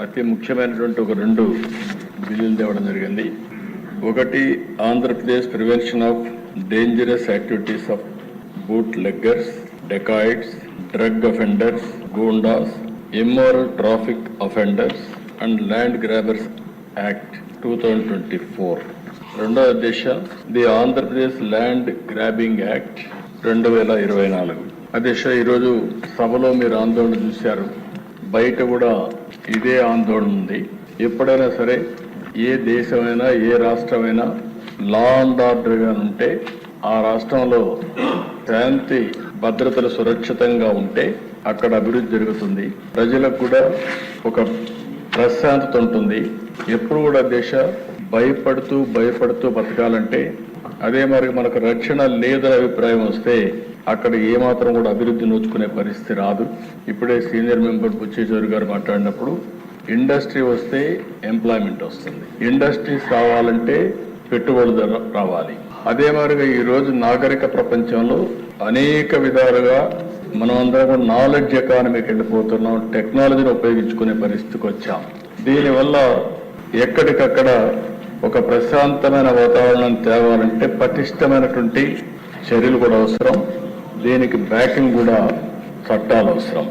అతి ముఖ్యమైనటువంటి ఒక రెండు బిల్లులు తేవడం జరిగింది. ఒకటి Andhra Pradesh prevention of dangerous activities of bootleggers dacoits drug offenders goondas immoral traffic offenders and land grabbers act two thousand twenty four. రెండవ దిశ the Andhra Pradesh land grabbing act రెండు వేల ఇరవై నాలుగు. అధ్యక్ష ఈరోజు సభలో మీరు ఆందోళన చూశారు. బయట కూడా ఇదే ఆందోళన ఉంది. ఎప్పుడైనా సరే ఏ దేశమైనా ఏ రాష్ట్రమైనా లా అండ్ ఆర్డర్గా ఉంటే ఆ రాష్ట్రంలో శాంతి భద్రతలు సురక్షితంగా ఉంటే అక్కడ అభివృద్ధి జరుగుతుంది. ప్రజలకు కూడా ఒక ప్రశాంతత ఉంటుంది. ఎప్పుడు కూడా దేశ భయపడుతూ భయపడుతూ బతకాలంటే అదే మరి మనకు రక్షణ లేదనే అభిప్రాయం వస్తే అక్కడ ఏమాత్రం కూడా అభివృద్ధి నోచుకునే పరిస్థితి రాదు. ఇప్పుడే సీనియర్ మెంబర్ బుచ్చేశ్వరి గారు మాట్లాడినప్పుడు ఇండస్ట్రీ వస్తే ఎంప్లాయ్మెంట్ వస్తుంది. ఇండస్ట్రీస్ రావాలంటే పెట్టుబడులు రావాలి. అదే మాదిరిగా ఈరోజు నాగరిక ప్రపంచంలో అనేక విధాలుగా మనం అందరం కూడా నాలెడ్జ్ ఎకానమీకి వెళ్ళిపోతున్నాం. టెక్నాలజీని ఉపయోగించుకునే పరిస్థితికి వచ్చాం. దీనివల్ల ఎక్కడికక్కడ ఒక ప్రశాంతమైన వాతావరణం తేవాలంటే పటిష్టమైనటువంటి చర్యలు కూడా అవసరం. దీనికి బ్యాకింగ్ కూడా చట్టాలు అవసరం.